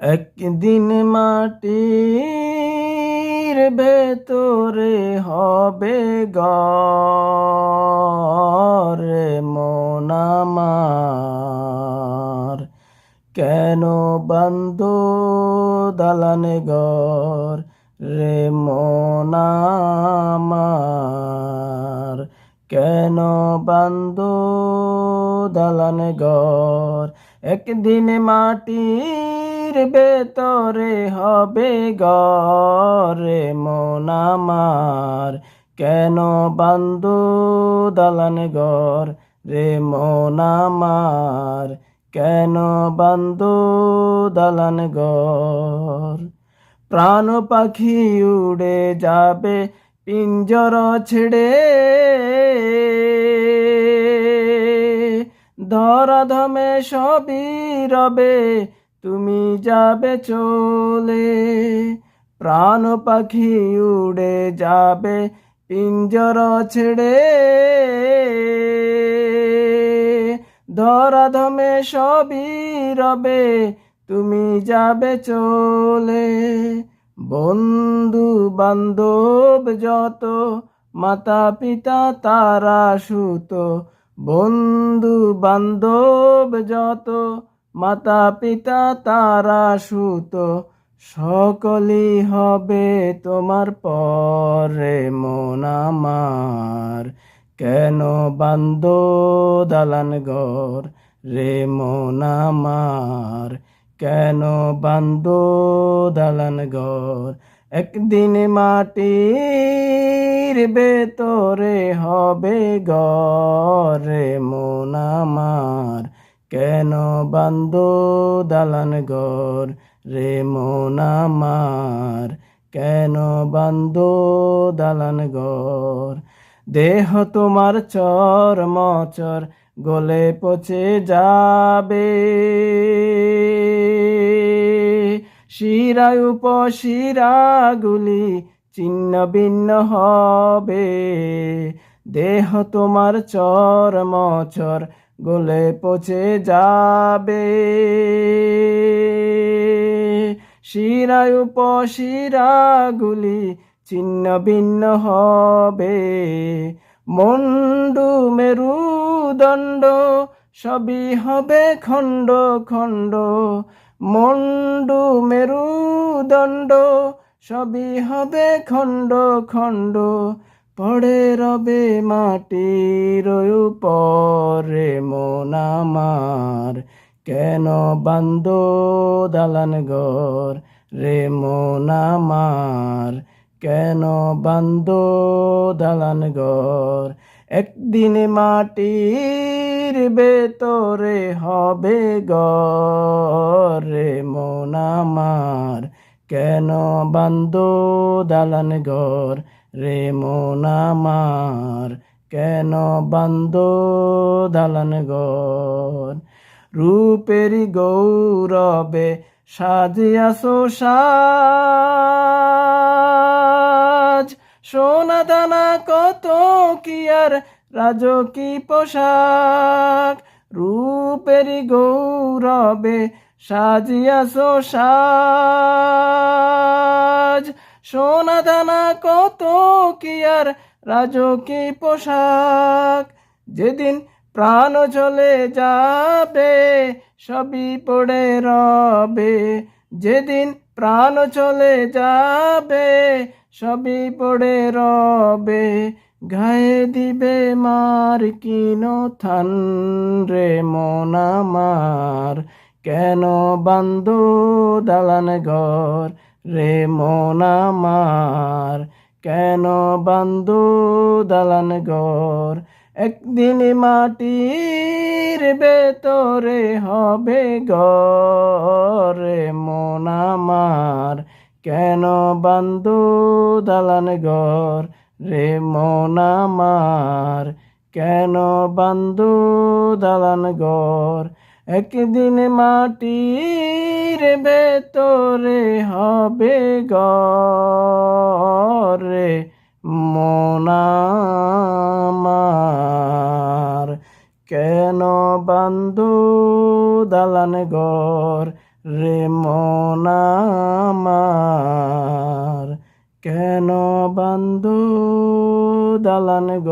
একদিন মাটির ভেতরে হবে গরে মনামার কেন বন্ধ দালানে গর রে মনামার কেন বন্ধ দালানে গর একদিন মাটির ভেতরে হবে গরে মনামার কেন বান্দু দালান গর রে মনামার কেন বান্দু দালান গর প্রাণ পাখি উড়ে যাবে, পিঞ্জর ছেড়ে। ধরাধমে সবই রবে তুমি যাবে চলে, প্রাণ পাখি উড়ে যাবে, পিঞ্জর ছেড়ে। ধরাধমে সবই রবে, তুমি যাবে চলে। বন্ধু বান্ধব যত মাতা পিতা তারা সুত বন্ধু বান্ধব যত মাতা পিতা তারা সুত, সকলই হবে তোমার পরে মন আমার। কেন বান্দ দালান ঘর রে মন আমার? কেন বান্দ দালান ঘর একদিন মাটির ভেতরে হবে গরে মন আমার? কেন বান্দ দালান ঘর রে মন কেন বান্দ দালান ঘর? দেহ তোমার চর মচর, গলে পচে যাবে। শিরায় উপশিরাগুলি ছিন্ন ভিন্ন হবে। দেহ তোমার চর মচর গলে পচে যাবে। শিরায় উপশিরাগুলি ছিন্ন ভিন্ন হবে। মন্ডু মেরুদণ্ড সবই হবে খণ্ড খণ্ড। মন্ডু মেরুদণ্ড সবই হবে খণ্ড খণ্ড। পড়ে রবে মাটির উপরে মন আমার। কেন বান্দ দালান ঘর রে মন কেন বান্দ দালান ঘর? একদিন মাটির ভেতরে হবে গরে মন আমার। কেন বান্দ দালান ঘর রে মন কেন বান্দ দালান ঘর? রূপের গৌরবে সাজিয়াছো সাজ। সোনা দানা কত কি আর রাজকি পোশাক? রূপের গৌরবে সাজিয়াছো সাজ। সোনা দানা কত কি আর রাজকি পোশাক? যেদিন প্রাণ চলে যাবে, সবই পড়ে রবে। যেদিন প্রাণ চলে যাবে, সবই পড়ে রবে। গায়ে দিবে মার কিনো থান রে মন আমার। কেন বান্দ দালান ঘর? রে মন কেন বান্দ দালান ঘর? একদিন মাটির ভেতরে হবে মন আমার, কেন বান্দ দালান ঘর? রে মন কেন বান্দ দালান ঘর? একদিন মাটির ভেতরে হবে গরে মন আমার। কেন বান্ধু দালান ঘর রে মন আমার? কেন বান্ধু দালান গর